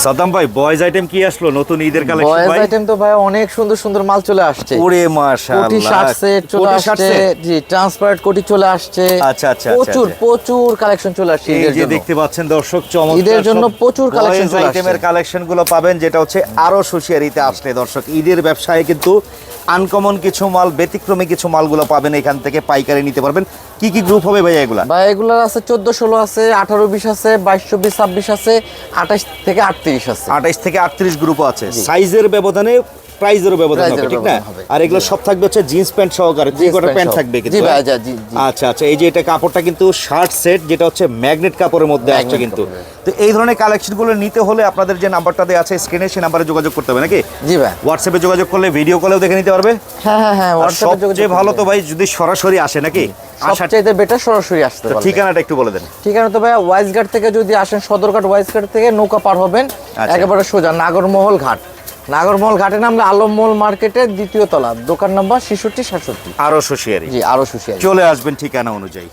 সাদ্দাম ভাই boys item কি আসলো? নতুন ঈদের কালেকশন বয়েজ আইটেম তো ভাই অনেক সুন্দর সুন্দর মাল চলে আসছে। ওরে কোটি মাশাআল্লাহ সেট চলে আসছে। জি ট্রান্সপারেন্ট কোটি চলে আসছে। আচ্ছা, আচ্ছা, প্রচুর আচ্ছা। প্রচুর কালেকশন চলে আসছে এই যে দেখতে পাচ্ছেন দর্শক চমৎকার ঈদের জন্য প্রচুর কালেকশন চলে চলে আইটেমের আসছে। কালেকশনগুলো পাবেন যেটা হচ্ছে আরও সুশিয়ারিতে আসলে দর্শক। ঈদের ব্যবসায় কিন্তু আনকমন কিছু মাল ব্যতিক্রমী কিছু মালগুলো পাবেন এখান থেকে পাইকারি নিতে পারবেন। কি কি গ্রুপ হবে ভাইয়া এগুলা? ভাই এগুলো আছে চোদ্দ ষোলো আছে আঠারো বিশ আছে বাইশ চব্বিশ ছাব্বিশ আছে আঠাশ থেকে আটত্রিশ আছে। আঠাশ থেকে আটত্রিশ গ্রুপ আছে। সাইজের ব্যবধানে প্রাইজেরও ব্যবধান হবে ঠিক না? আর এগুলো সব থাকবে হচ্ছে জিন্স প্যান্ট সহকারে থ্রি কোয়ার্টার প্যান্ট থাকবে কিন্তু জি ভাই, হ্যাঁ? আচ্ছা আচ্ছা এই যে এটা কাপড়টা কিন্তু শার্ট সেট যেটা হচ্ছে ম্যাগনেট কাপড়ের মধ্যে আসছে কিন্তু। তো এই ধরনের কালেকশনগুলো নিতে হলে আপনাদের যে নাম্বারটা দেওয়া আছে স্ক্রিনে সেই নাম্বারে যোগাযোগ করতে হবে নাকি? জি ভাই। হোয়াটসঅ্যাপে যোগাযোগ করলে ভিডিও কলেও দেখে নিতে পারবে। হ্যাঁ হ্যাঁ হ্যাঁ সবচেয়ে ভালো তো ভাই যদি সরাসরি আসে নাকি? সবচাইতে বেটার সরাসরি আসতে পারবে ঠিকানাটা একটু বলে দেন। ঠিকানা তো ভাই ওয়াইজঘাট থেকে যদি আসেন সদরঘাট ওয়াইজঘাট থেকে নৌকা পার হবেন আচ্ছা। একেবারে সোজা নাগরমহল ঘাট। নাগরমহল ঘাটে নামলে আলমমহল মার্কেটের দ্বিতীয় তলা দোকান নাম্বার ছেষট্টি সাতষট্টি। আরও সুশিয়ারি জি আরও সুশিয়ারি চলে আসবেন ঠিকানা অনুযায়ী।